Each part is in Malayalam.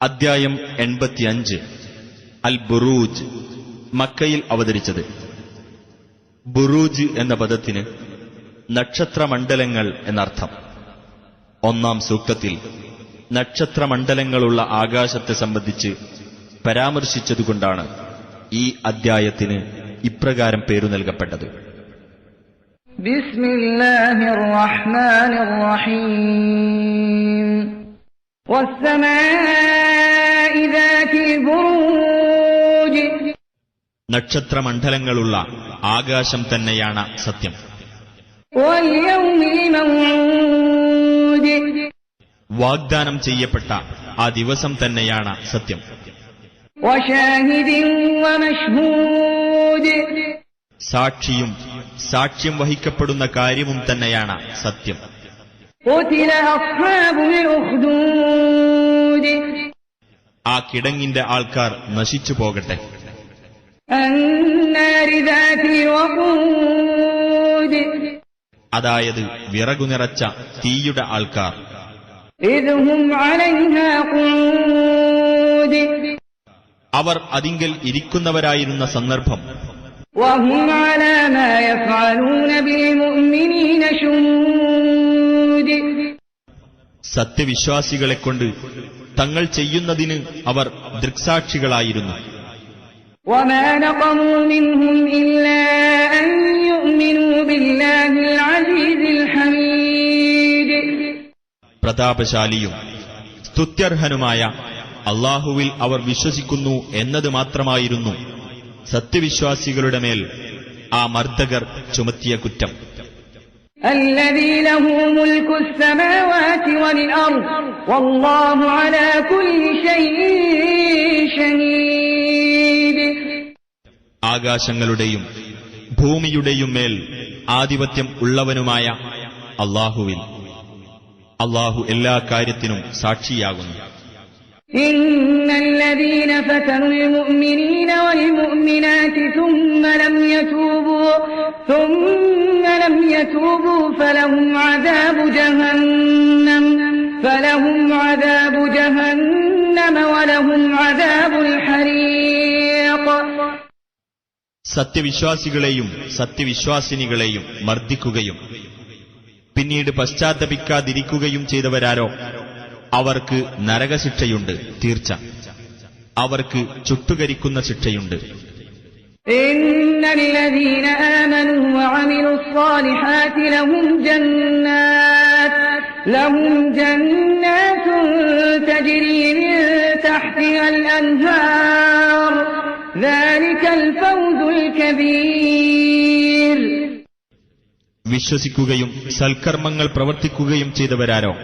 അദ്ധ്യായം എൺപത്തിയഞ്ച് അൽ ബുറൂജ് മക്കയിൽ അവതരിച്ചത് ബുറൂജ് എന്ന പദത്തിന് നക്ഷത്രമണ്ഡലങ്ങൾ എന്നർത്ഥം ഒന്നാം സൂക്തത്തിൽ നക്ഷത്രമണ്ഡലങ്ങളുള്ള ആകാശത്തെ സംബന്ധിച്ച് പരാമർശിച്ചതുകൊണ്ടാണ് ഈ അദ്ധ്യായത്തിന് ഇപ്രകാരം പേരു നൽകപ്പെട്ടത് بسم الله الرحمن الرحيم والسماء നക്ഷത്രമണ്ഡലങ്ങളുള്ള ആകാശം തന്നെയാണ് സത്യം. വാഗ്ദാനം ചെയ്യപ്പെട്ട ആ ദിവസം തന്നെയാണ് സത്യം. സാക്ഷിയും സാക്ഷ്യം വഹിക്കപ്പെടുന്ന കാര്യവും തന്നെയാണ് സത്യം. ആ കിടങ്ങിന്റെ ആൾക്കാർ നശിച്ചു പോകട്ടെ. അതായത് വിറകു നിറച്ച തീയുടെ ആൾക്കാർ. അവർ അതിങ്കിൽ ഇരിക്കുന്നവരായിരുന്ന സന്ദർഭം. സത്യവിശ്വാസികളെക്കൊണ്ട് തങ്ങൾ ചെയ്യുന്നതിന് അവർ ദൃക്സാക്ഷികളായിരുന്നു. وما نقموا منهم إلا أن يؤمنوا بالله العزيز الحميد പ്രതാപശാലിയും സ്തുത്യർഹനുമായ അള്ളാഹുവിൽ അവർ വിശ്വസിക്കുന്നു എന്നത് മാത്രമായിരുന്നു സത്യവിശ്വാസികളുടെ മേൽ ആ മർദ്ദകർ ചുമത്തിയ കുറ്റം الذي ആകാശങ്ങളുടെയും ഭൂമിയുടെയും മേൽ ആധിപത്യം ഉള്ളവനുമായ അള്ളാഹുവിൽ അള്ളാഹു എല്ലാ കാര്യത്തിനും സാക്ഷിയാകുന്നു إن الذين فتنوا المؤمنين والمؤمنات ثم لم يتوبوا ثم لم يتوبوا فلهم عذاب جهنم فلهم عذاب جهنم ولهم عذاب الحريق സത്യവിശ്വാസികളെയും സത്യവിശ്വാസിനികളെയും മർദ്ദിക്കുകയും പിന്നീട് പശ്ചാത്തപിക്കാതിരിക്കുകയും ചെയ്തവരാരോ അവർക്ക് നരകശിക്ഷയുണ്ട് തീർച്ച അവർക്ക് ചുട്ടുകരിക്കുന്ന ശിക്ഷയുണ്ട് إن الذين آمنوا وعملوا الصالحات لهم جنات لهم جنات تجري من تحتها الأنهار ذلك الفوز الكبير വിശ്വസിക്കുകയും സൽക്കർമ്മങ്ങൾ പ്രവർത്തിക്കുകയും ചെയ്തവരാരോ?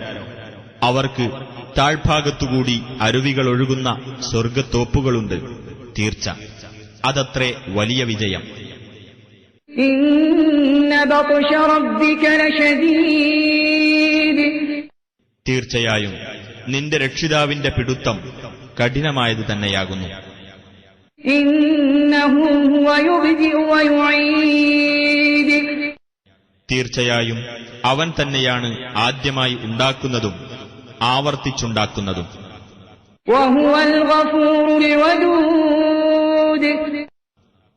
അവർക്ക് താഴ്ഭാഗത്തുകൂടി അരുവികൾ ഒഴുകുന്ന സ്വർഗത്തോപ്പുകളുണ്ട് തീർച്ച. അതത്രേ വലിയ വിജയം. തീർച്ചയായും നിന്റെ രക്ഷിതാവിന്റെ പിടുത്തം കഠിനമായത് തന്നെയാകുന്നു. തീർച്ചയായും അവൻ തന്നെയാണ് ആദ്യമായി ഉണ്ടാക്കുന്നതും ആവർത്തിച്ചുണ്ടാക്കുന്നതും.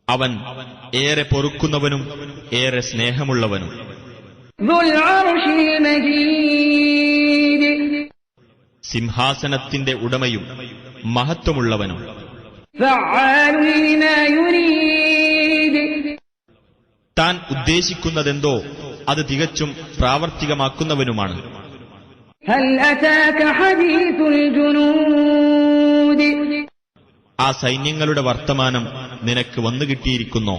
അവൻ ഏറെ പൊറുക്കുന്നവനും ഏറെ സ്നേഹമുള്ളവനും. സിംഹാസനത്തിന്റെ ഉടമയും മഹത്വമുള്ളവനും. താൻ ഉദ്ദേശിക്കുന്നതെന്തോ അത് തികച്ചും പ്രാവർത്തികമാക്കുന്നവനുമാണ്. ആ സൈന്യങ്ങളുടെ വർത്തമാനം നിനക്ക് വന്നു കിട്ടിയിരിക്കുന്നോ.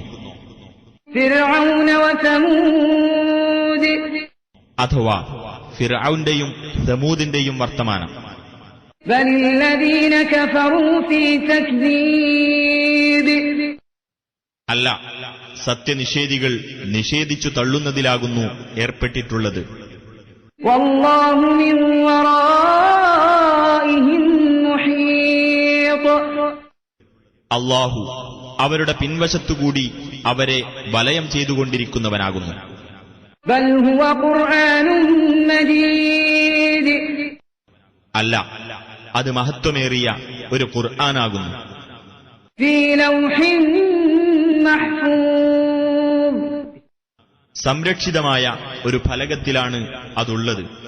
അഥവാ ഫിറൌന്റെയും സമൂദിന്റെയും വർത്തമാനം. അല്ല സത്യനിഷേധികൾ നിഷേധിച്ചു തള്ളുന്നതിലാകുന്നു ഏർപ്പെട്ടിട്ടുള്ളത്. അള്ളാഹു അവരുടെ പിൻവശത്തുകൂടി അവരെ വലയം ചെയ്തുകൊണ്ടിരിക്കുന്നവനാകുന്നു. അല്ല അത് മഹത്വമേറിയ ഒരു ഖുർആനാകുന്നു. സംരക്ഷിതമായ ഒരു ഫലകത്തിലാണ് അതുള്ളത്.